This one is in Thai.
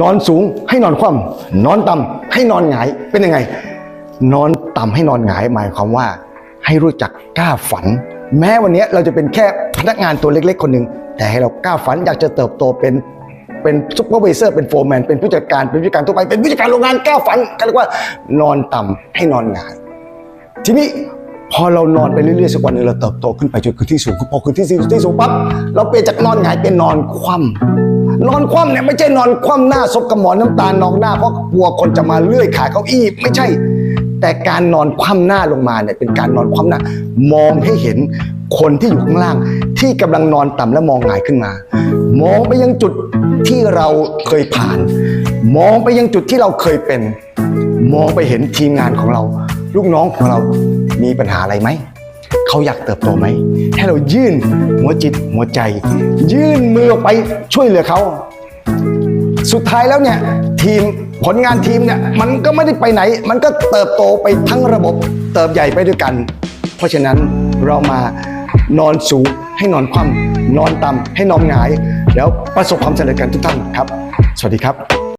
นอนสูงให้นอนคว่ำนอนต่ำให้นอนหงายเป็นยังไง นอนต่ำให้นอนหงายหมายความว่า ให้รู้จักกล้าฝัน แม้วันนี้เราจะเป็นแค่พนักงานตัวเล็ก ๆ คนหนึ่งแต่ให้เรากล้าฝันอยากจะเติบโตเป็นเป็นซุปเปอร์วิเซอร์เป็นโฟร์แมนเป็นผู้จัดการเป็นผู้จัดการทั่วไปเป็นผู้จัดการโรงงานกล้าฝันก็เรียกว่านอนต่ำให้นอนหงายทีนี้พอเรานอนไปเรื่อยๆสักวันหนึงเราเติบโตขึ้นไปจนขึ้นที่สูงพอขึ้นที่สูงที่สูงปั๊บเราเปลี่ยนจากนอนหงายเป็นนอนคว่ำ นอนคว่ำเนี่ยไม่ใช่นอนคว่ำหน้าซบกับหมอนน้ำตาลนองหน้าเพราะกลัวคนจะมาเลื่อยขาเก้าอี้ไม่ใช่ แต่การนอนคว่ำหน้าลงมาเนี่ยเป็นการนอนคว่ำหน้ามองให้เห็นคนที่อยู่ข้างล่าง ที่กำลังนอนต่ำและมองหงายขึ้นมา มองไปยังจุดที่เราเคยผ่าน มองไปยังจุดที่เราเคยเป็น มองไปเห็นทีมงานของเรา ลูกน้องของเรามีปัญหาอะไรไหม เขาอยากเติบโตไหมให้เรายื่นหัวจิตหัวใจ ยื่นมือออกไปช่วยเหลือเขา สุดท้ายแล้วเนี่ยทีมผลงานทีมเนี่ยมันก็ไม่ได้ไปไหน มันก็เติบโตไปทั้งระบบเติบใหญ่ไปด้วยกัน เพราะฉะนั้นเรามานอนสูงให้นอนคว่ำนอนต่ำให้นอนหงาย แล้วประสบความสำเร็จกันทุกท่านครับ สวัสดีครับ